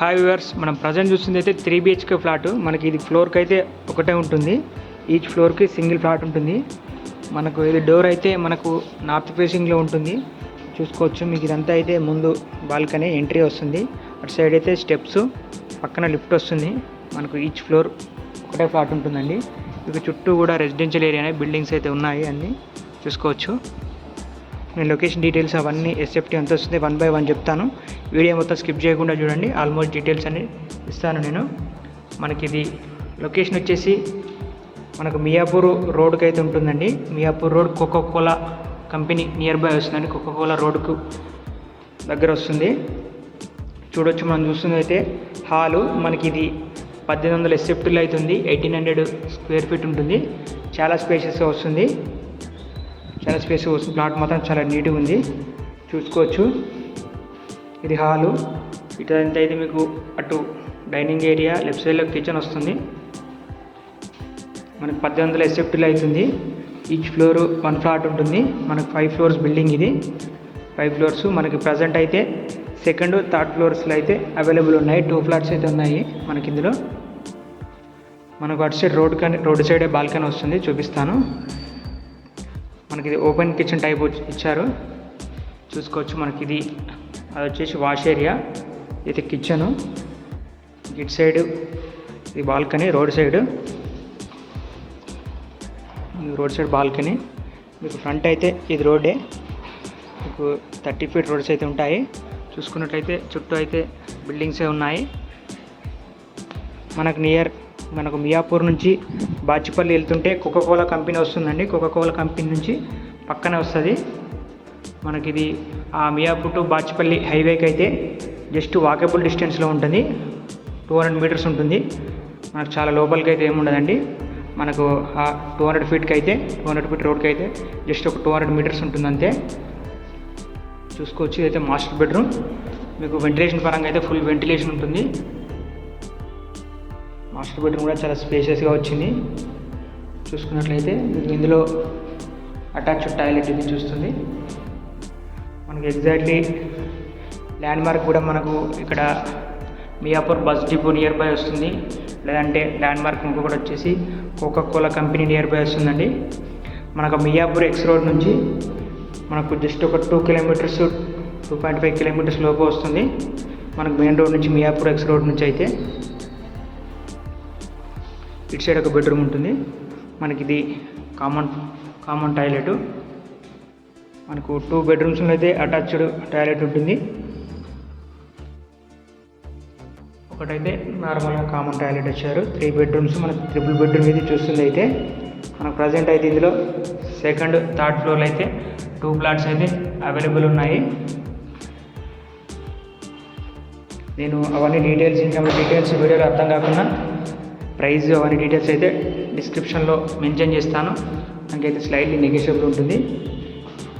Hi viewers మనం present చూస్తుంది అయితే త్రీ బిహెచ్కే ఫ్లాట్ మనకి ఇది ఫ్లోర్కి అయితే ఒకటే ఉంటుంది. ఈచ్ ఫ్లోర్కి సింగిల్ ఫ్లాట్ ఉంటుంది. మనకు ఇది డోర్ అయితే మనకు నార్త్ ఫేసింగ్లో ఉంటుంది. చూసుకోవచ్చు మీకు ఇదంతా అయితే ముందు బాల్కనీ ఎంట్రీ వస్తుంది. అటు సైడ్ అయితే స్టెప్స్ పక్కన లిఫ్ట్ వస్తుంది. మనకు ఈచ్ ఫ్లోర్ ఒకటే ఫ్లాట్ ఉంటుందండి. ఇక చుట్టూ కూడా రెసిడెన్షియల్ ఏరియానే బిల్డింగ్స్ అయితే ఉన్నాయి అన్నీ. చూసుకోవచ్చు. నేను లొకేషన్ డీటెయిల్స్ అవన్నీ ఎస్ఎఫ్టీ ఎంత వస్తుంది వన్ బై వన్ చెప్తాను. వీడియో మొత్తం స్కిప్ చేయకుండా చూడండి. ఆల్మోస్ట్ డీటెయిల్స్ అన్ని ఇస్తాను నేను. మనకి ఇది లొకేషన్ వచ్చేసి మనకు మియాపూర్ రోడ్కి అయితే ఉంటుందండి. Miyapur road coca cola company nearby వస్తుందండి. కోకో కోలా రోడ్కు దగ్గర వస్తుంది. చూడొచ్చు మనం చూస్తుంది అయితే హాలు మనకి ఇది పద్దెనిమిది వందల ఎస్ఎఫ్టీలో అవుతుంది ఎయిటీన్ హండ్రెడ్ స్క్వేర్ ఫీట్ ఉంటుంది. చాలా స్పేషియస్గా వస్తుంది. చాలా స్పేస్ వస్తుంది ప్లాట్ మాత్రం చాలా నీట్గా ఉంది. చూసుకోవచ్చు. ఇది హాలు. ఇటంతా అయితే మీకు అటు డైనింగ్ ఏరియా లెఫ్ట్ సైడ్లో కిచెన్ వస్తుంది. మనకు పద్దెనిమిది వందల ఎస్ఎఫ్టీలో అవుతుంది. ఈచ్ ఫ్లోర్ వన్ ఫ్లాట్ ఉంటుంది. మనకు ఫైవ్ ఫ్లోర్స్ బిల్డింగ్ ఇది. ఫైవ్ ఫ్లోర్స్ మనకి ప్రజెంట్ అయితే సెకండ్ థర్డ్ ఫ్లోర్స్లో అయితే అవైలబుల్ ఉన్నాయి. టూ ఫ్లాట్స్ అయితే ఉన్నాయి మనకి ఇందులో. మనకు అటు సైడ్ రోడ్ కానీ రోడ్ సైడే బాల్కనీ వస్తుంది. చూపిస్తాను. మనకి ఇది ఓపెన్ కిచెన్ టైప్ ఇచ్చారు. చూసుకోవచ్చు మనకి ఇది. అది వచ్చేసి వాష్ ఏరియా. ఇది కిచెను. ఇటు సైడ్ ఇది balcony road side. Road side balcony. మీకు ఫ్రంట్ అయితే ఇది రోడ్డే. మీకు థర్టీ ఫీట్ రోడ్స్ అయితే ఉంటాయి. చూసుకున్నట్లయితే చుట్టూ అయితే బిల్డింగ్సే ఉన్నాయి. మనకు నియర్ మనకు మియాపూర్ నుంచి బాచిపల్లి వెళ్తుంటే కోకోకోలా కంపెనీ వస్తుందండి. కోకోకోలా కంపెనీ నుంచి పక్కనే వస్తుంది. మనకి ఇది ఆ మియాపూర్ టు బాచిపల్లి హైవేకి అయితే జస్ట్ వాకబుల్ డిస్టెన్స్లో ఉంటుంది. టూ హండ్రెడ్ మీటర్స్ ఉంటుంది. మనకు చాలా లోపలికి అయితే ఏముండదండి. మనకు ఆ టూ హండ్రెడ్ ఫీట్కి అయితే టూ హండ్రెడ్ ఫీట్ రోడ్కి అయితే జస్ట్ ఒక టూ హండ్రెడ్ మీటర్స్ ఉంటుంది అంతే చూసుకోవచ్చు ఇదైతే మాస్టర్ బెడ్రూమ్. మీకు వెంటిలేషన్ పరంగా అయితే ఫుల్ వెంటిలేషన్ ఉంటుంది. మాస్టర్ బెడ్రూమ్ కూడా చాలా స్పేషియస్గా వచ్చింది. చూసుకున్నట్లయితే మీకు ఇందులో అటాచ్డ్ టాయిలెట్ ఇది చూస్తుంది. మనకి ఎగ్జాక్ట్లీ ల్యాండ్ మార్క్ కూడా మనకు ఇక్కడ Miyapur bus depot near by వస్తుంది. లేదంటే ల్యాండ్ మార్క్ ఇంకొకటి వచ్చేసి Coca Cola company near by వస్తుందండి. మనకు మియాపూర్ ఎక్స్ రోడ్ నుంచి మనకు జస్ట్ ఒక two kilometres two point five kilometres లోపు వస్తుంది. మనకు మెయిన్ రోడ్ నుంచి మియాపూర్ ఎక్స్ రోడ్ నుంచి అయితే. ఇటు సైడ్ ఒక బెడ్రూమ్ ఉంటుంది. మనకి ఇది కామన్ కామన్ టాయిలెట్ మనకు టూ బెడ్రూమ్స్లో అయితే అటాచ్డ్ టాయిలెట్ ఉంటుంది. ఒకటైతే నార్మల్గా కామన్ టాయిలెట్ వచ్చారు త్రీ బెడ్రూమ్స్ మనకు ట్రిపుల్ బెడ్రూమ్ ఇది చూస్తుంది అయితే. మనకు ప్రజెంట్ అయితే ఇందులో సెకండ్ థర్డ్ ఫ్లోర్లో అయితే టూ ప్లాట్స్ అయితే అవైలబుల్ ఉన్నాయి. నేను అవన్నీ డీటెయిల్స్ ఇంకా డీటెయిల్స్ వీడియోలో అర్థం కాకుండా ప్రైస్ అవన్నీ డీటెయిల్స్ అయితే డిస్క్రిప్షన్లో మెన్షన్ చేస్తాను. నాకైతే స్లైడ్లీ నెగోషియబుల్ ఉంటుంది.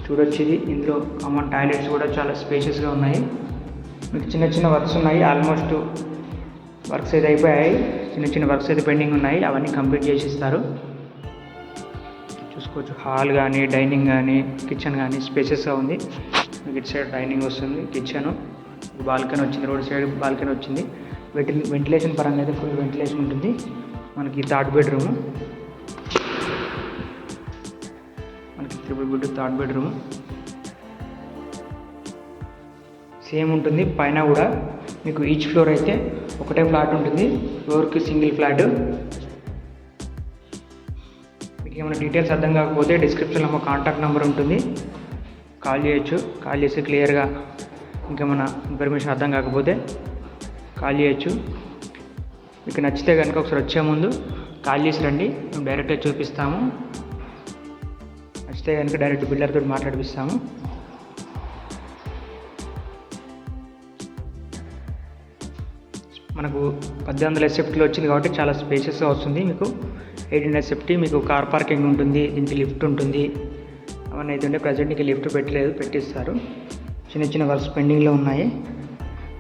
చూడొచ్చు ఇది ఇందులో కామన్ టాయిలెట్స్ కూడా చాలా స్పేషియస్గా ఉన్నాయి. మీకు చిన్న చిన్న వర్క్స్ ఉన్నాయి. ఆల్మోస్ట్ వర్క్స్ అయితే అయిపోయాయి. చిన్న చిన్న వర్క్స్ అయితే పెండింగ్ ఉన్నాయి. అవన్నీ కంప్లీట్ చేసి ఇస్తారు చూసుకోవచ్చు. హాల్ కానీ డైనింగ్ కానీ కిచెన్ కానీ స్పేసెస్గా ఉంది. మీకు ఇటు సైడ్ డైనింగ్ వస్తుంది. కిచెన్ బాల్కనీ వచ్చింది. రోడ్ సైడ్ బాల్కనీ వచ్చింది. వెంటిల్ వెంటిలేషన్ పరంగా అయితే ఫుల్ వెంటిలేషన్ ఉంటుంది. మనకి థర్డ్ బెడ్రూమ్. మనకి triple bed third bedroom. Same ఉంటుంది. పైన కూడా మీకు ఈచ్ ఫ్లోర్ అయితే ఒకటే ఫ్లాట్ ఉంటుంది. ఫ్లోర్కి సింగిల్ ఫ్లాట్. మీకు ఏమైనా డీటెయిల్స్ అర్థం కాకపోతే డిస్క్రిప్షన్లో మా కాంటాక్ట్ నెంబర్ ఉంటుంది. కాల్ చేయొచ్చు. కాల్ చేసి క్లియర్గా ఇంకేమైనా ఇన్ఫర్మేషన్ అర్థం కాకపోతే కాల్ చేయొచ్చు. మీకు నచ్చితే కనుక ఒకసారి వచ్చే ముందు కాల్ చేసి రండి మేము డైరెక్ట్గా చూపిస్తాము. నచ్చితే కనుక డైరెక్ట్ బిల్డర్తో మాట్లాడిపిస్తాము. మనకు పద్దెనిమిది వందల ఎస్ఎఫ్టీలో వచ్చింది కాబట్టి చాలా స్పేసెస్గా వస్తుంది మీకు. ఎయిటీన్ ఎస్ఎఫ్టీ మీకు కార్ పార్కింగ్ ఉంటుంది దీనికి లిఫ్ట్ ఉంటుంది. అవన్నీ అయితే ఉంటే ప్రజెంట్కి లిఫ్ట్ పెట్టలేదు పెట్టిస్తారు. చిన్న చిన్న వర్క్స్ పెండింగ్లో ఉన్నాయి.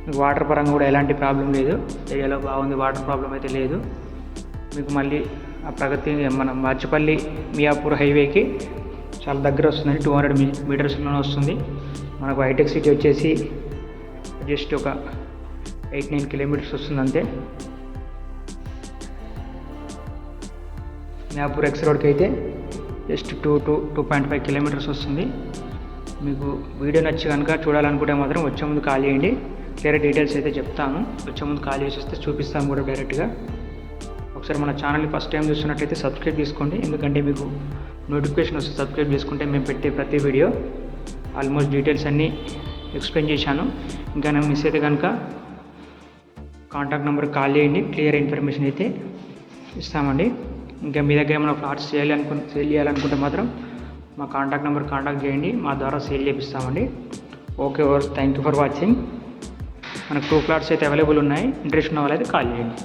మీకు వాటర్ పరంగా కూడా ఎలాంటి ప్రాబ్లం లేదు. ఏరియాలో బాగుంది వాటర్ ప్రాబ్లం అయితే లేదు. మీకు మళ్ళీ ఆ ప్రగతి మన మర్చిపల్లి మియాపూర్ హైవేకి చాలా దగ్గర వస్తుంది టూ హండ్రెడ్ మీటర్స్లోనే వస్తుంది. మనకు హైటెక్ సిటీ వచ్చేసి జస్ట్ ఒక ఎయిట్ నైన్ కిలోమీటర్స్ వస్తుంది అంతే. మియాపూర్ ఎక్స్ రోడ్కి అయితే just two two two point five kilometres వస్తుంది. మీకు వీడియో నచ్చి కనుక చూడాలనుకుంటే మాత్రం వచ్చే ముందు కాల్ చేయండి. క్లియర్ డీటెయిల్స్ అయితే చెప్తాను. వచ్చే ముందు కాల్ చేసేస్తే చూపిస్తాం చూపిస్తాను కూడా డైరెక్ట్గా. ఒకసారి మన ఛానల్ని ఫస్ట్ టైం చూస్తున్నట్టయితే సబ్స్క్రైబ్ చేసుకోండి. ఎందుకంటే మీకు నోటిఫికేషన్ వస్తే సబ్స్క్రైబ్ చేసుకుంటే మేము పెట్టే ప్రతి వీడియో ఆల్మోస్ట్ డీటెయిల్స్ అన్నీ ఎక్స్ప్లెయిన్ చేశాను. ఇంకా నేను మిస్ అయితే కనుక కాంటాక్ట్ నెంబర్ కాల్ చేయండి. క్లియర్ ఇన్ఫర్మేషన్ అయితే ఇస్తామండి. ఇంకా మీ దగ్గర ఏమైనా ఫ్లాట్స్ చేయాలి అనుకు సేల్ చేయాలనుకుంటే మాత్రం మా కాంటాక్ట్ నెంబర్ కాంటాక్ట్ చేయండి. మా ద్వారా సేల్ చేపిస్తామండి. ఓకే ఓవర్స్ థ్యాంక్ యూ ఫర్ వాచింగ్. మనకు టూ ఫ్లాట్స్ అయితే అవైలబుల్ ఉన్నాయి. ఇంట్రెస్ట్ ఉన్న వాళ్ళైతే కాల్ చేయండి.